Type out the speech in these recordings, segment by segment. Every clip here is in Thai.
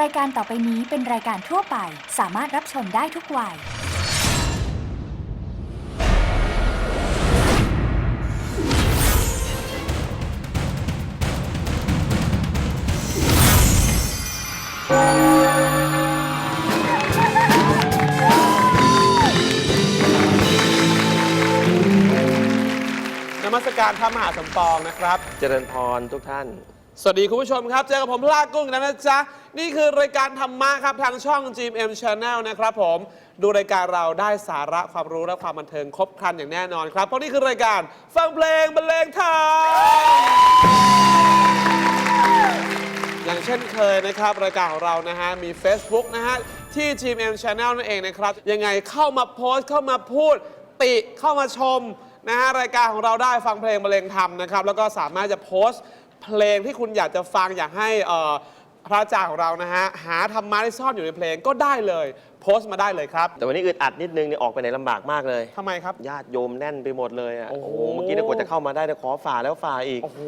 รายการต่อไปนี้เป็นรายการทั่วไป สามารถรับชมได้ทุกวัย นมัสการพระมหาสมปองนะครับ เจริญพรทุกท่าน สวัสดีคุณผู้ชมครับ เจอกับผมลากกุ้งนะนะจ๊ะ นี่คือรายการธรรมะครับ ทางช่อง GMM Channel นะครับผม ดูรายการเราได้สาระความรู้และความบันเทิงครบครันอย่างแน่นอนครับ เพราะนี่คือรายการฟังเพลงบรรเลงธรรมอย่างเช่นเคยนะครับ รายการของเรานะฮะ มี Facebook นะฮะ ที่ GMM Channel นั่นเองนะครับ ยังไงเข้ามาโพสต์เข้ามาพูด ติเข้ามาชมนะฮะ รายการของเราได้ฟังเพลงบรรเลงธรรมนะครับ แล้วก็สามารถจะโพสต์ เพลงที่คุณอยากจะฟังอยากให้เอ่อพระอาจารย์ของเรานะฮะ หาธรรมะที่ซ่อนอยู่ในเพลงก็ได้เลย โพสต์มาได้เลยครับแต่วันนี้อึดอัดนิดนึงเนี่ยออกไปไหนลำบากมากเลย ทำไมครับ ญาติโยมแน่นไปหมดเลยอะ โอ้โอ้โห โห เมื่อกี้เนี่ยกว่าจะเข้ามาได้เนี่ยขอฝ่าแล้วฝ่าอีกโอ้โห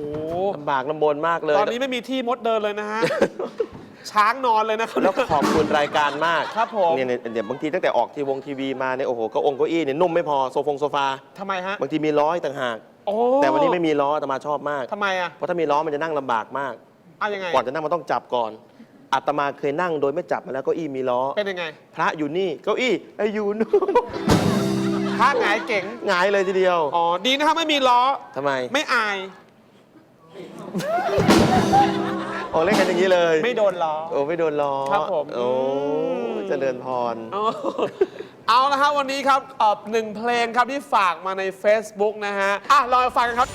ลำบากลำบนมากเลย ตอนนี้ไม่มีที่มดเดินเลยนะฮะ ช้างนอนเลยนะครับ แล้วขอบคุณรายการมากครับผม เนี่ยเนี่ยเดี๋ยวบางทีตั้งแต่ออกทีวงทีวีมาเนี่ยโอ้โหเก็องค์เก้าอี้เนี่ยนุ่มไม่พอโซฟงโซฟา ทำไมฮะ บางทีมีล้ออีกต่างหาก โอ้แต่วันนี้ไม่มีล้อแต่มาชอบมาก ทำไมอะ เพราะถ้ามีล้อมันจะนั่งลำบากมาก เอายังไง ก่อนจะนั่งมันต้องจับก่อนอาตมาเคยนั่งโดยไม่จับมาแล้วเก้าอี้มีล้อ เป็นยังไงพระอยู่นี่เก้าอี้ไอ้อยู่นู่นพระหงายเก่งหงายเลยทีเดียวอ๋อ ดีนะครับไม่มีล้อ ทำไม ไม่อาย โอ้เล่นกันอย่างนี้เลยไม่โดนล้อ โอ้ไม่โดนล้อครับผม โอ้อืมเจริญพร เอาเอาละครับวันนี้ครับเอ่อหนึ่งเพลงครับที่ฝากมาใน Facebook นะฮะ อะลองไปฟังกันครับ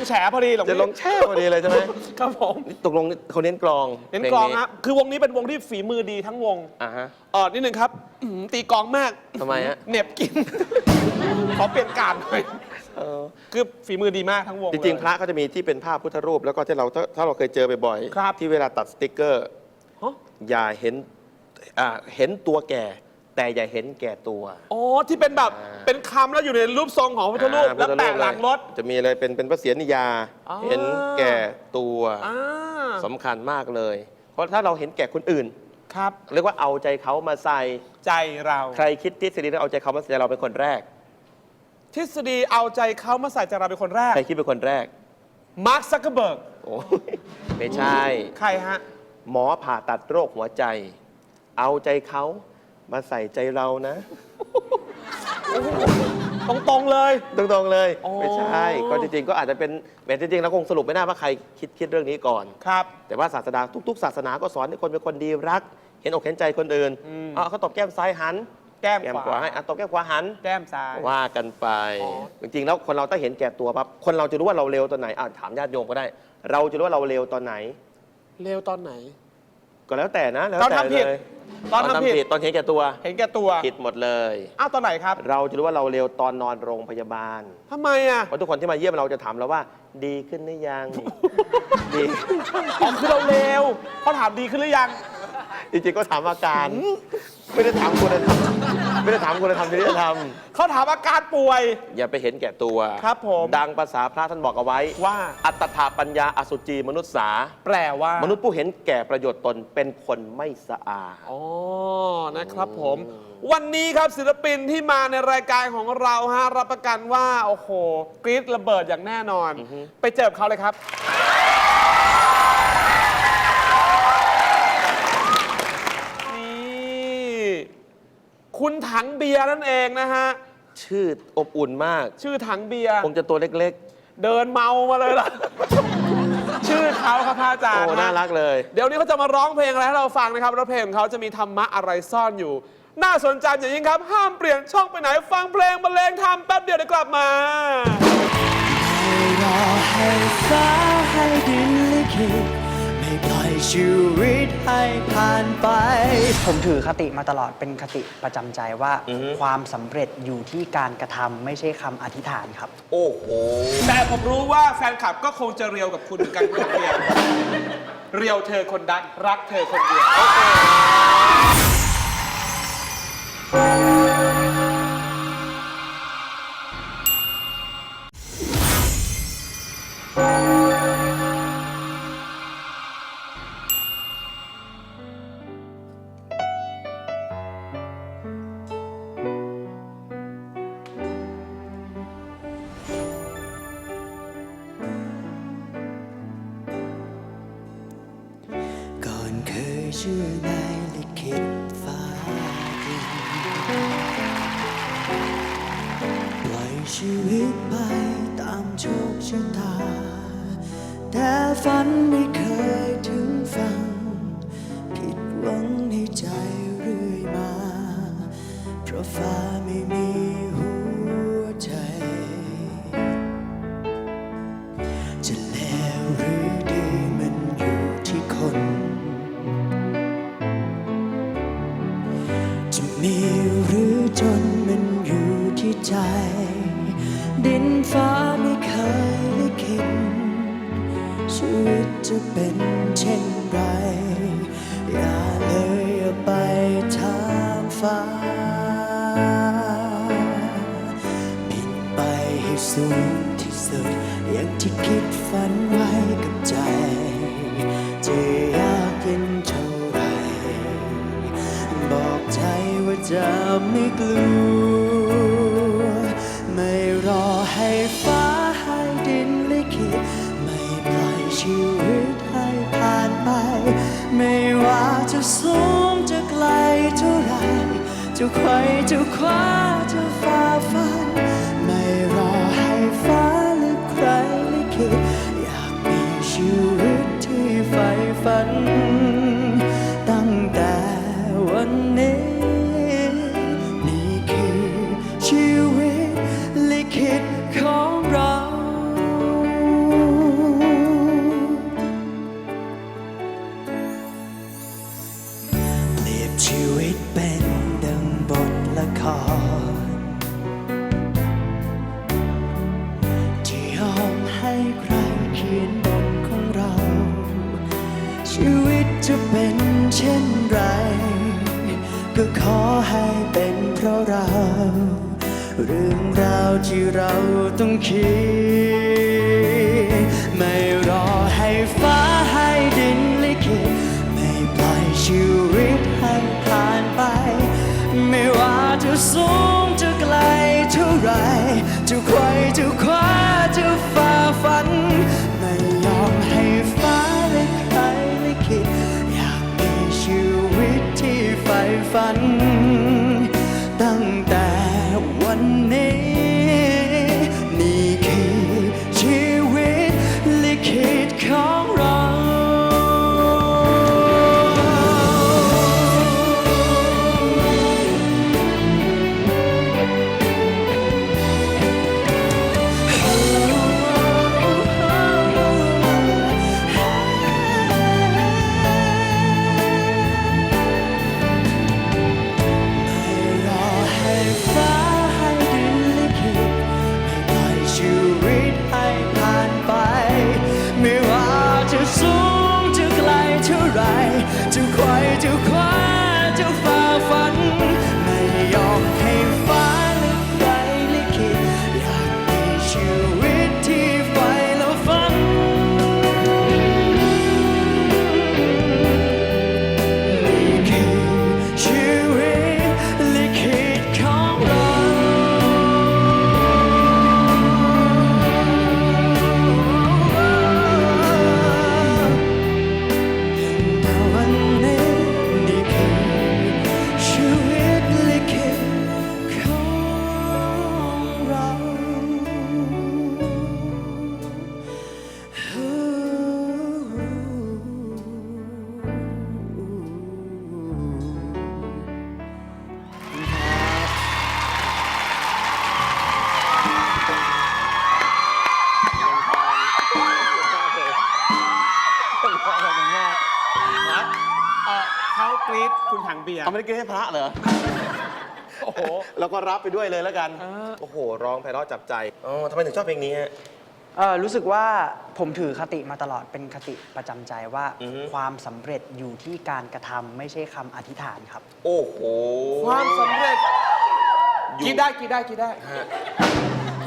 งแฉพอดีหรอจะลงแช่พอดีเลยใช่ไหมครับผมตกลงเขาเน้นกลองเน้นกลองครับคือวงนี้เป็นวงที่ฝีมือดีทั้งวงอะฮะ เออนิดนึงครับอื้อหือตีกลองมากทำไมฮะ เหน็บกิน ขอเปลี่ยนการหน่อยเออคือฝีมือดีมากทั้งวงจริงเลยๆพระก็จะมีที่เป็นภาพพุทธรูป แล้วก็ที่เราถ้าถ้าเราเคยเจอบ่อยๆครับ ที่เวลาตัดสติกเกอร์ ฮะอย่าเห็นอ่าเห็นตัวแก่ แต่อย่าเห็นแก่ตัว อ๋อที่เป็นแบบอ่า เป็นคำแล้วอยู่ในรูปทรงของพระพุทธรูปอ่าแล้วพุทธแปะหลังรถ จะมีเลยเป็นเป็นพระเศียรนิยา อ๋อ เห็นแก่ตัวอ่าสำคัญมากเลย เพราะถ้าเราเห็นแก่คนอื่น ครับเรียกว่าเอาใจเขามาใส่ ใจเรา ใครคิดทฤษฎีแล้วเอาใจเขามาใส่เราเป็นคนแรก ทฤษฎีเอาใจเขามาใส่ใจเราเป็นคนแรกใครคิดเป็นคนแรก มาร์คซักเกอร์เบิร์กโอ้ยไม่ใช่ ใครฮะ หมอผ่าตัดโรคหัวใจ เอาใจเขา มาใส่ใจเรานะ ตรงๆเลย ตรงๆเลยโอ้ไม่ใช่ ก็จริงๆ ก็อาจจะเป็นแบบจริงๆแล้วคงสรุปไม่ได้ว่าใครคิดคิดเรื่องนี้ก่อน ครับ แต่ว่าศาสนาทุก ๆ ศาสนาก็สอนให้คนเป็นคนดีรัก เห็นอกเห็นใจคนอื่นอืม อะเขาตบแก้มซ้ายหัน แก้มแก้มขขวาวาให้อะตบแก้มขวาหัน แก้มซ้าย ว่ากันไป อ๋อ จริงๆ แล้วคนเราถ้าเห็นแก่ตัวปั๊บคนเราจะรู้ว่าเราเร็วตอนไหนอะถามญาติโยมก็ได้ เราจะรู้ว่าเราเร็วตอนไหน เร็วตอนไหน ก็แล้วแต่นะ แล้วตอนแต่ทำผิด เลย ตอนทำผิด ตอนเห็นแก่ตัวเห็นแก่ตัวผิดหมดเลย อ้าวตอนไหนครับเราจะรู้ว่าเราเร็วตอนนอนโรงพยาบาลทำไมอะเพราะทุกคนที่มาเยี่ยมเราจะถามเราว่า ดีขึ้นหรือยังดีอ๋อคือเราเร็วเขาถามดีขึ้นหรือยัง จริงๆก็ถามอาการ ไม่ได้ถามคุณธรรม ไม่ได้ถามคุณธรรมจริยธรรม เขาถามอาการป่วย อย่าไปเห็นแก่ตัวครับผม ดังภาษาพระท่านบอกเอาไว้ ว่าอัตถาปัญญาอสุจีมนุษย์สา แปลว่ามนุษย์ผู้เห็นแก่ประโยชน์ตนเป็นคนไม่สะอาด อ๋อนะครับผม วันนี้ครับศิลปินที่มาในรายการของเราฮะรับประกันว่า โอ้โหกรี๊ดระเบิดอย่างแน่นอน ไปเจอกับเขาเลยครับ คุณถังเบียร์นั่นเองนะฮะ ชื่ออบอุ่นมาก ชื่อถังเบียร์คงจะตัวเล็กเดินเมามาเลยล่ะ ชื่อเขาครับพระอาๆจารย์โอ้ฮะน่ารักเลย เดี๋ยวนี้เขาจะมาร้องเพลงอะไรให้เราฟังนะครับแล้วเพลงของเขาจะมีธรรมะอะไรซ่อนอยู่ น่าสนใจอย่างยิ่งครับ ห้ามเปลี่ยนช่องไปไหนฟังเพลงบรรเลงทำแป๊บเดียวเดี๋ยวกลับมารอให้ฟ้าให้ดินลิขิตไม่ปล่อยชีวิต ให้ผ่านไป ผมถือคติมาตลอดเป็นคติประจำใจว่า อือฮึ ความสำเร็จอยู่ที่การกระทำไม่ใช่คำอธิษฐานครับ โอ้โห แต่ผมรู้ว่าแฟนคลับก็คงจะเรียวกับคุณเหมือนกันคุณเรียวเรียวเธอคนดักรักเธอคนเดียวก่ ชื่อในลิขิตฟ้าดินปล่อยชีวิตไปตามโชคชะตา แต่ฝันมี ดินฟ้าไม่เคยลิขิตชีวิตจะเป็นเช่นไร อย่าเลยอย่าไปถามฟ้าบินไปให้สูงที่สุด อย่างที่คิดฝันไว้กับใจ จะยากเย็นเท่าไร บอกใจว่าจะไม่กลัว ชีวิตให้ผ่านไป ไม่ว่าจะสูงจะไกลเท่าไรจะไขว่จะคว้า ก็ขอให้เป็นเพราะเรา เรื่องราวที่เราต้องคิด ไม่รอให้ฟ้าให้ดินลิขิตไม่ปล่อยชีวิตให้ผ่านไป ไม่ว่าจะสูงจะไกลเท่าไรจะใครจะคว้าจะฝ่าฟัน วั เบียร์ เอาไม่ได้กินให้พระเหรอ โอ้โห แล้วก็รับไปด้วยเลยแล้วกันเออโอ้โห ร้องไพเราะจับใจอ๋อทำไมถึงชอบเพลงนี้ฮะ เออรู้สึกว่าผมถือคติมาตลอดเป็นคติประจำใจว่าอือฮึ ความสำเร็จอยู่ที่การกระทำไม่ใช่คำอธิษฐานครับ โอ้โหความสำเร็จอยู่คิดได้คิดได้คิดได้ ฮะ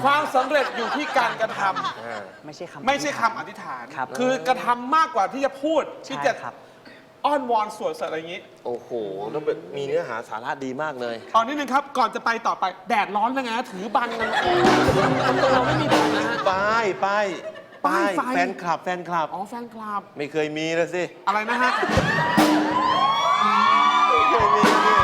ความสำเร็จอยู่ที่การกระทำ อ่า ไม่ใช่คำ ไม่ใช่อธิษคำฐานอธิษฐานครับคือกระทำมากกว่าที่จะพูดที่ใช่จะครับ อ้อนวอนสวดสัตว์อะไรอย่างนี้โอ้โหแล้วแบบมีเนื้อหาสาระดีมากเลย ตอนนี้นึงครับ ก่อนจะไปต่อไปแดดร้อนแล้วไงฮะถือบังกันตัวเราไม่มีแดดนะฮะ ป้าย ป้าย ป้ายป้ายไฟ แฟนคลับ แฟนคลับ อ๋อแฟนคลับ ไม่เคยมีเลยสิ อะไรนะฮะ ไม่เคยมีเนี่ย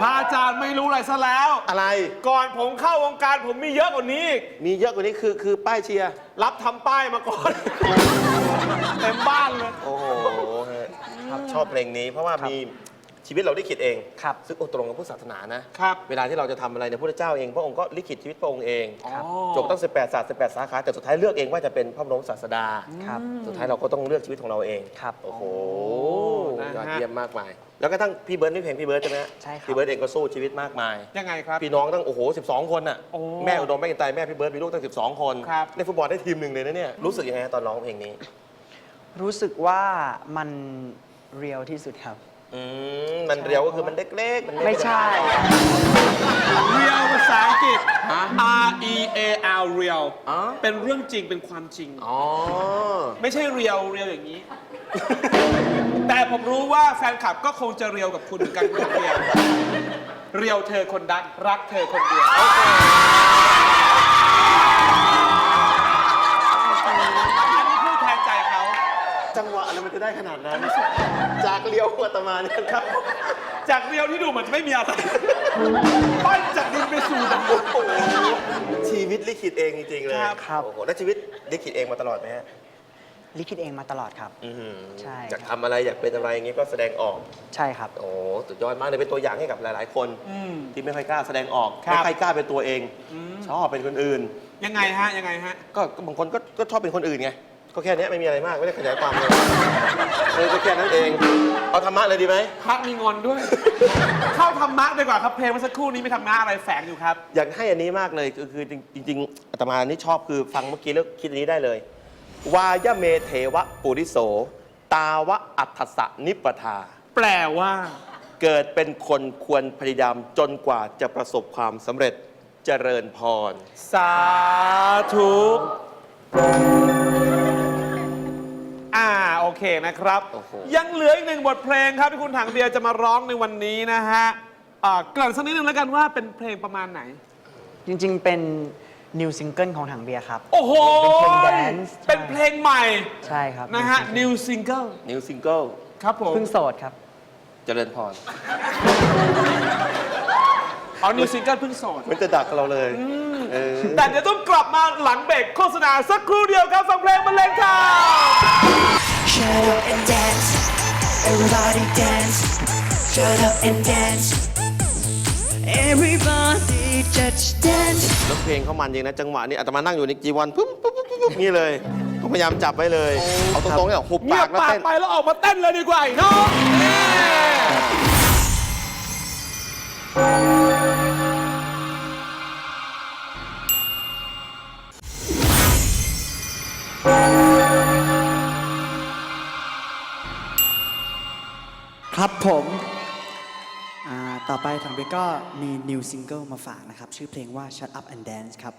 พระอาจารย์ไม่รู้อะไรซะแล้ว อะไร ก่อนผมเข้าวงการผมมีเยอะกว่านี้อีกมีเยอะกว่านี้คือ คือป้ายเชียร์ รับทำป้ายมาก่อน เต็มบ้านเลย โอ้โหฮะชอบเพลงนี้เพราะว่ามีชีวิตเราได้คิดเอง ครับซึ่งโอ้ตรงกับพุทธศาสนานะ ครับเวลาที่เราจะทำอะไรเนี่ยพระพุทธเจ้าเอง พระองค์ก็ลิขิตชีวิตพระองค์เองอ๋อจบตั้ง 18ศาสตร์18 สาขา แต่สุดท้ายเลือกเองว่าจะเป็นพระบรมศาสดา ครับ สุดท้ายเราก็ต้องเลือกชีวิตของเราเองครับ โอ้โหนะฮะ ยอดเยี่ยมมากมาย แล้วก็ทั้งพี่เบิร์ดนี่เพลงพี่เบิร์ดใช่ไหมฮะใช่ครับ พี่เบิร์ดเองก็สู้ชีวิตมากมาย ยังไงครับ พี่น้องตั้งโอ้โห 12 คนน่ะ โอ้แม่อุดมแม่กินไตแม่พี่เบิร์ดมีลูกตั้ง 12 คนครับในฟุตบอลได้ทีมหนึ่งเลยนะเนี่ย รู้สึกยังไงฮะตอนร้องเพลงนี้ รู้สึกว่ามันเรียลที่สุดครับ อืมมันเรียวก็คือมันเล็กๆนเล็กๆไม่ใช่ เรียวภาษาอังกฤษ R E A L เรียวอ๋อเป็นเรื่องจริงเป็นความจริง อ๋อ ไม่ใช่เรียวเรียวอย่างนี้ แต่ผมรู้ว่าแฟนคลับก็คงจะเรียวกับคุณเหมือนกันคุณเรียวเรียวเธอคนดักรักเธอคนเดียว จังหวะอะไรมันจะได้ขนาดนั้น จากเรียวอาตมาเนี่ยครับจากเรียวที่ดูเหมือนจะไม่มีอะไรปั้นจากดินไปสู่ดินโอ้โหชีวิตลิขิตเองจริงๆเลยครับ ครับ โอ้โหแล้วชีวิตลิขิตเองมาตลอดไหมฮะลิขิตเองมาตลอดครับ อื้อหือใช่อยากทำอะไรอยากเป็นอะไรอย่างงี้ก็แสดงออก ใช่ครับ โอ้สุดยอดมากเลยเป็นตัวอย่างให้กับหลาย ๆ คนอืมที่ไม่ค่อยกล้าแสดงออกครับ ไม่ค่อยกล้าเป็นตัวเอง ชอบเป็นคนอื่น ยังไงฮะยังไงฮะ ก็ก็บางคนก็ก็ชอบเป็นคนอื่นไง ก็แค่เนี้ยไม่มีอะไรมากไม่ได้ขยายความเลยเออก็แค่นั้นเอง เอาธรรมะเลยดีไหม พระมีงอนด้วย เข้าธรรมะดีกว่าครับเพลงเมื่อสักครู่นี้มีธรรมะอะไรแฝงอยู่ครับ อยากให้อันนี้มากเลยคือคือจริงๆอาตมานี่ชอบคือฟังเมื่อกี้แล้วคิดอันนี้ได้เลย วายะเมเทวะปุริโส ตาวะอัฏฐสะนิปปทา แปลว่า เกิดเป็นคนควรพยายามจนกว่าจะประสบความสำเร็จเจริญพร สาธุอ่าโอ เคนะครับ โอ้โห ยังเหลืออีกหนึ่งบทเพลงครับที่คุณถังเบียร์จะมาร้องในวันนี้นะฮะอ่าเกริ่นสักนิดนึงแล้วกันว่าเป็นเพลงประมาณไหน จริงๆ เป็นนิวซิงเกิลของถังเบียร์ครับ โอ้โห เป็นเพลง dance เป็นเพลงใหม่ใช่ครับนะฮะ new single นิวซิงเกิลครับผมเพิ่งโสดครับ เจริญพรเอา new single เพิ่งโสด มันจะดักเราเลยเออ แต่เดี๋ยวต้องกลับมาหลังเบรกโฆษณาสักครู่เดียวครับฟังเพลงบรรเลงค่ะ Shut up and dance. Everybody dance. Shut up and dance. Everybody just dance. แล้วเพลงเขามันจริงนะจังหวะนี้อาตมานั่งอยู่ในจีวรปุ๊บปุ๊บปุ๊บปุ๊บนี่เลยต้องพยายามจับไว้เลย เอาตรงๆเนี่ยหุบเงีปายกบแล้วปากเต้น ไปแล้วออกมาเต้นเลยดีกว่าอีกเนาะ ครับผมอ่าต่อไปถังเบยก็มีนิวซิงเกิลมาฝากนะครับ ชื่อเพลงว่า Shut Up and Dance ครับ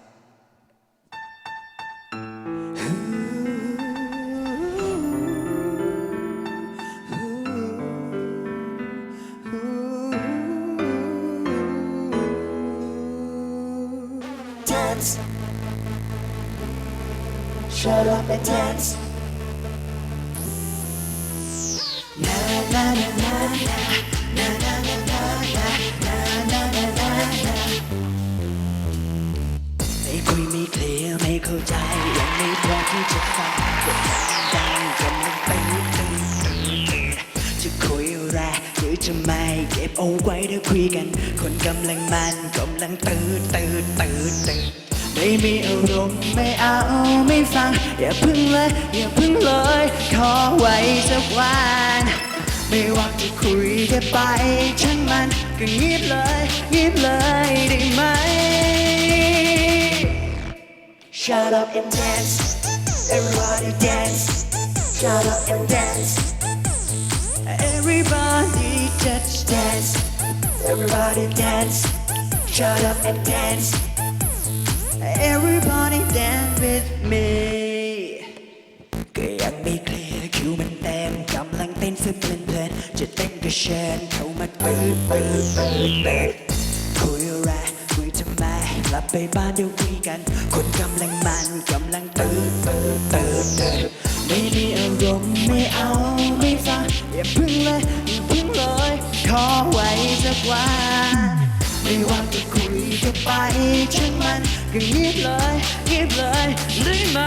Dance. Shut up and dance. จะไม่เก็บเอาไว้เดี๋ยวคุยกัน คนกำลังมันกำลังตื่นตื่นตื่นตื่นไม่มีอารมณ์ไม่เอาไม่ฟัง อย่าพึ่งเลยอย่าพึ่งเลย ขอไว้สักวันไม่ว่าจะคุยแค่ไปช่างมันก็เงียบเลยเงียบเลยได้ไหม Shut up and dance everybody dance Shut up and dance Everybody just dance Everybody dance Shut up and dance Everybody dance with me ก็ยังไม่เคลียร์คิวมันเต็มกำลังเต้นสุดเพลินเพลินจะเต้นก็เชิญเข้ามาปิดเปิดเปิดเปิดคุยอะไรคุยทำไมกลับไปบ้านเดี๋ยวคุยกัน คนกำลังมันกำลัง ไปช่างมันก็เงียบเลยเงียบเลยได้ไหม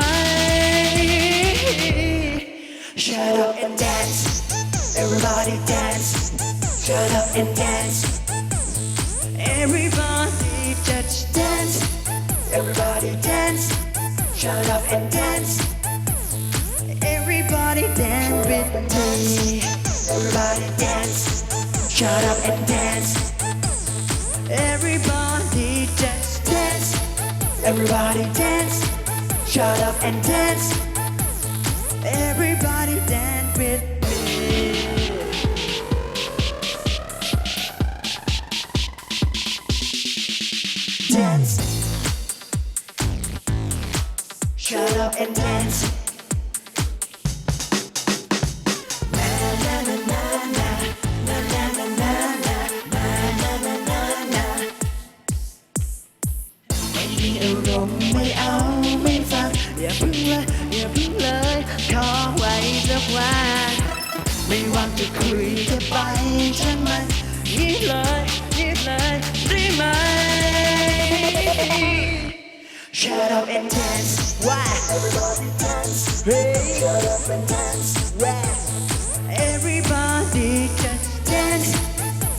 Shut up and dance everybody dance Shut up and dance everybody just dance everybody dance Shut up and dance everybody dance with me everybody dance Shut up and dance Everybody dance. Shut up and dance. ไม่ว่างจะคุยจะไปช่างมันงีบเลยงีบเลยได้ไหม Shut up and dance. Why? Everybody dance. Hey. Shut up and dance. Why? Everybody just dance.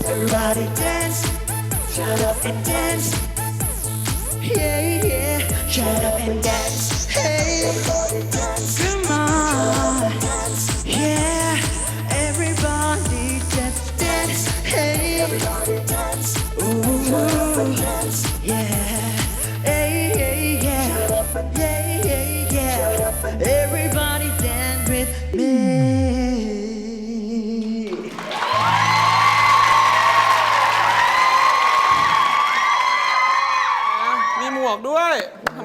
Everybody dance. Shut up and dance. Yeah, yeah. Shut up and dance. Hey. Everybody dance.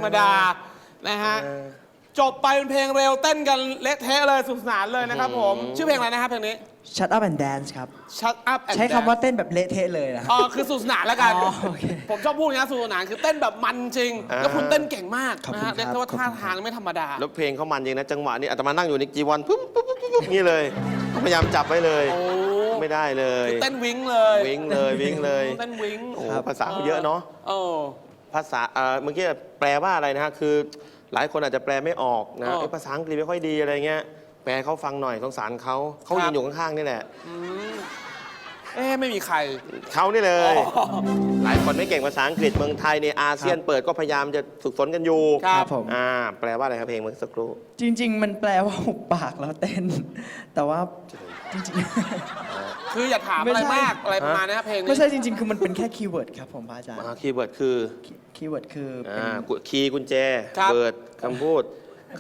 รรมดานะฮะจบไปเป็นเพลงเร็วเต้นกันเละเทะเลยสนุกสนานเลยนะครับผม ชื่อเพลงอะไรนะครับเพลงนี้ Shut up and dance ครับ Shut up and ใช้คำว่า Dance เต้นแบบเละเทะเลยนะ อ๋อคือสนุกสนานแล้วกัน อ๋อโอเคผมชอบพูดอย่างนี้นะสนุกสนานคือเต้นแบบมันจริงอ่าแล้วคุณเต้นเก่งมากขอบนะคุณฮะครับเรียกได้ว่าขอบคุณท่าทางไม่ธรรมดา แล้วเพลงเขามันจริงนะจังหวะนี้อาตมานั่งอยู่ในจีวรปุ๊บปุ๊บปุ๊บปุ๊บนี่เลย พยายามจับไว้เลย โอ้ไม่ได้เลยเต้นวิ้งเลย วิ่งเลยวิ่งเลย เต้นวิ้งโอ้โหภาษาเขาเยอะเนาะ เออ ภาษาเอ่อเมื่อกี้แปลว่าอะไรนะฮะคือ หลายคนอาจจะแปลไม่ออกนะอ๋อเอ้ยภาษาอังกฤษไม่ค่อยดีอะไรเงี้ยแปลให้เขาฟังหน่อยสงสารเขาเขาครัยืบ นอยู่ข้างๆนี่แหละเอ๊ะไม่มีใครเขานี่เลย อ๋อ หลายคนไม่เก่งภาษาอังกฤษเมืองไทยในอาเซียนเปิดก็พยายามจะฝึกฝนกันอยู่ครับผม อ่าแปลว่าอะไรครับเพลงเมื่อสักครู่จริง ๆ มันแปลว่าหุบปากแล้วเต้น แต่ว่าจริง คืออย่าถามไม่อะไรใช่มากอะไรประมาณนี้ครับเพลงๆนี้ไม่ใช่จริง ๆ คือมันเป็นแค่คีย์เวิร์ดครับผมพระอาจารย์อ่าคีย์เวิร์ดคือคีย์เวิร์ดคือเป็นอ่ากุคีย์กุญแจครับ เปิดคำพูด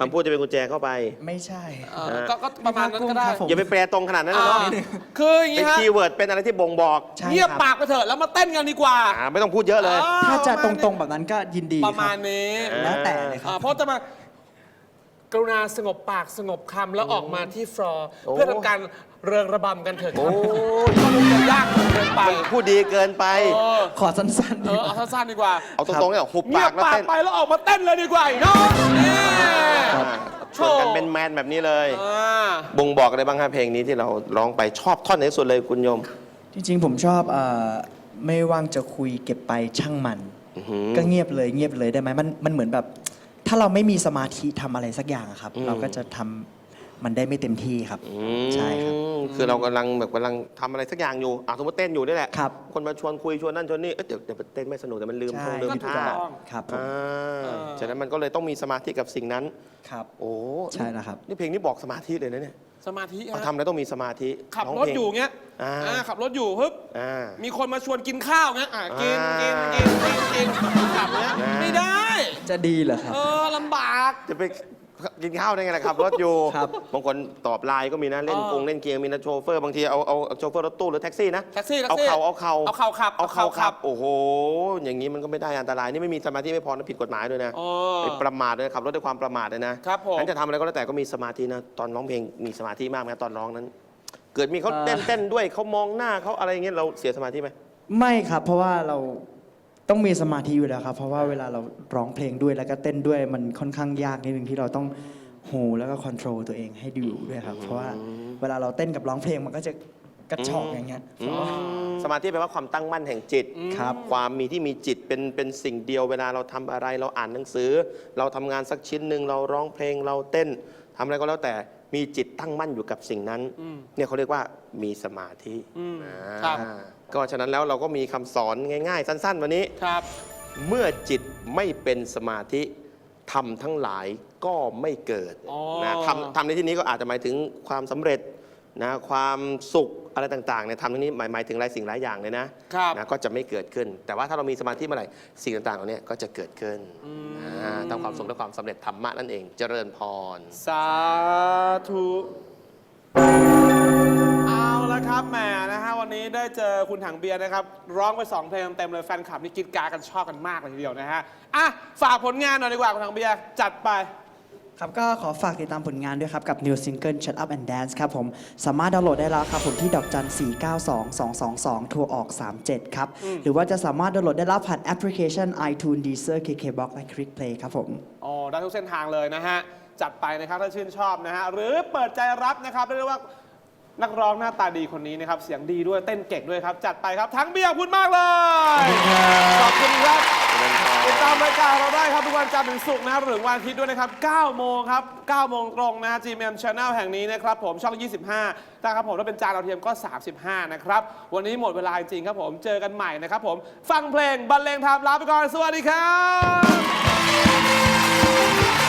คำพูดจะเป็นกุญแจเข้าไป ไม่ใช่ เออก็ก็ประมาณนั้นก็ได้ครับผม อย่าไปแปลตรงขนาดนั้นนะเนาะอ่าคืออย่างเป็นนี้ฮะคีย์เวิร์ดเป็นอะไรที่บ่งบอกใช่เงียบครับปากไปเถอะแล้วมาเต้นกันดีกว่าอ่าไม่ต้องพูดเยอะเลย ถ้าจะปตระมณรงๆแบบนั้นก็ยินดีประมาณคบนี้อ่าแล้วแต่เลยคอ่ารับเพราะจะมา กรุณาสงบปากสงบคำแล้วออกมาที่ฟลอร์โอ้เพื่อทำการเริงระบำกันเถิดคโอ้รับยก็คงจะยากเกินไปพูดดีเกินไป เออขอสั้นๆเอดีอกว่า เอาสั้นๆดีกว่าเอาตรงๆเนี่ยหุบเงีปายกบแล้วปากเต้นไปแล้วออกมาเต้นเลยดีกว่าอีกเนาะนี่ชวนกันเป็นแมนแบบนี้เลย อ่าบ่งบอกอะไรบ้างครับเพลงนี้ที่เราร้องไปชอบท่อนไหนสุดเลยคุณโยม จริงๆ ผมชอบเอ่อไม่ว่างจะคุยเก็บไปช่างมันอื้อหือก็เงียบเลยเงียบเลยได้ไหมมันมันเหมือนแบบ ถ้าเราไม่มีสมาธิทำอะไรสักอย่างอะครับ อืม เราก็จะทำ มันได้ไม่เต็มที่ครับใช่ครับอืมคือเรากำลังแบบกำลังทำอะไรสักอย่างอยู่อะสมมติเต้นอยู่นี่แหละครับ คนมาชวนคุยชวนนั่นชวนนี่เอ้ยเดี๋ยวเดี๋ยวเต้นไม่สนุกแต่มันลืมใช่ท่องลืมก็ถูกท่าต้อง ครับผมอ่าฉะนั้นมันก็เลยต้องมีสมาธิกับสิ่งนั้น ครับ โอ้ใช่แล้วครับ นี่เพลงนี้บอกสมาธิเลยนะเนี่ยสมาธิเอาฮะทำแล้วต้องมีสมาธิขับร้องรถเพลง อยู่เงี้ยอ่า อ่าขับรถอยู่ฮึบ อ่า มีคนมาชวนกินข้าวเงี้ยอะกินอ่ากินกินกินกินขับเงี้ยอ่า ไม่ได้ จะดีเหรอครับ เออลำบาก จะไป กินข้าวได้ไงล่ะครับรถอยู่ครับบางคนตอบไลน์ก็มีนะเล่นอ๋อกงเล่นเกียร์มีนะโชเฟอร์บางทีเอาเอาเอาโชเฟอร์รถตู้หรือแท็กซี่นะแท็กซี่แท็กเอาซี่เข่าเอาเข่าเอาเข่าขับเอาเข่าเอาเข่าขัขับบโอ้โห อย่างนี้มันก็ไม่ได้อันตรายนี่ไม่มีสมาธิไม่พอนะผิดกฎหมายด้วยนะเออ ไปประมาทด้วยขับรถด้วยความประมาทเลยนะครับผม งั้นจะทำอะไรก็แล้วแต่ก็มีสมาธินะตอนร้องเพลงมีสมาธิมากไหมตอนร้องนั้น เกิดมีเขาเอ่อเต้นเต้นด้วยเขามองหน้าเขาอะไรอย่างเงี้ยเราเสียสมาธิไหม ไม่ครับ เพราะว่าเรา ต้องมีสมาธิอยู่แล้วครับ เพราะว่าเวลาเราร้องเพลงด้วยแล้วก็เต้นด้วยมันค่อนข้างยากนิดนึงที่เราต้องโฮแล้วก็คอนโทรลตัวเองให้อยู่ด้วยครับ เพราะว่าเวลาเราเต้นกับร้องเพลงมันก็จะกระชอกอย่างเงี้ยอืมสมาธิแปลว่าความตั้งมั่นแห่งจิตครับความมีที่มีจิตเป็นเป็นสิ่งเดียวเวลาเราทำอะไรเราอ่านหนังสือ เราทำงานสักชิ้นหนึ่งเราร้องเพลงเราเต้นทำอะไรก็แล้วแต่มีจิตตั้งมั่นอยู่กับสิ่งนั้นเนี่ยเขาเรียกว่ามีสมาธิอืมอ่าครับ ก็ฉะนั้นแล้วเราก็มีคำสอนง่าย ๆ สั้น ๆ วันนี้ ครับ เมื่อจิตไม่เป็นสมาธิทำทั้งหลายก็ไม่เกิดอ๋อ นะทำทำในที่นี้ก็อาจจะหมายถึงความสำเร็จนะความสุขอะไรต่างๆเนี่ยทำที่นี้หมายหมายถึงหลายสิ่งหลายอย่างเลยนะครับ นะก็จะไม่เกิดขึ้น แต่ว่าถ้าเรามีสมาธิเมื่อไหร่สิ่งต่างๆเหล่านี้ก็จะเกิดขึ้นอ่าทำความสุขและความสำเร็จธรรมะนั่นเองเจริญพร สาธุเอา ละครับแหมนะฮะวันนี้ได้เจอคุณถังเบียร์นะครับร้องไปสองเพลงเต็มๆเลยแฟนคลับนี่กรีดกรารกันชอบกันมากเลยทีเดียวนะฮะอะฝากผลงานหน่อยดีกว่าคุณถังเบียร์จัดไป ครับก็ขอฝากติดตามผลงานด้วยครับ กับ New Single Shut Up and Dance ครับผม สามารถดาวน์โหลดได้แล้วครับผมที่ดอกจัน 492 222 ทัวออก 37 ครับ หรือว่าจะสามารถดาวน์โหลดได้แล้วผ่านแอปพลิเคชัน iTunes Deezer KKBox และ Click Play ครับผม อ๋อได้ทุกเส้นทางเลยนะฮะ จัดไปนะครับถ้าชื่นชอบนะฮะ หรือเปิดใจรับนะครับเรียกได้ว่า นักร้องหน้าตาดีคนนี้นะครับ เสียงดีด้วยเต้นเก่งด้วยครับ จัดไปครับ ทั้งเบียร์ขอบคุณมากเลยขอบคุณครับติดตามรายการเราได้ครับทุกวันจันทร์ถึงศุกร์นะครับหรือวันอาทิตย์ด้วยนะครับ 9 โมงครับ 9 โมงตรงนะฮะ GMM Channel แห่งนี้นะครับผมช่อง 25นะครับผมถ้าเป็นจานเราวเทียมก็ 35 นะครับ วันนี้หมดเวลาจริงๆครับผมเจอกันใหม่นะครับผมฟังเพลงบรรเลงทำลาไปก่อนสวัสดีครับ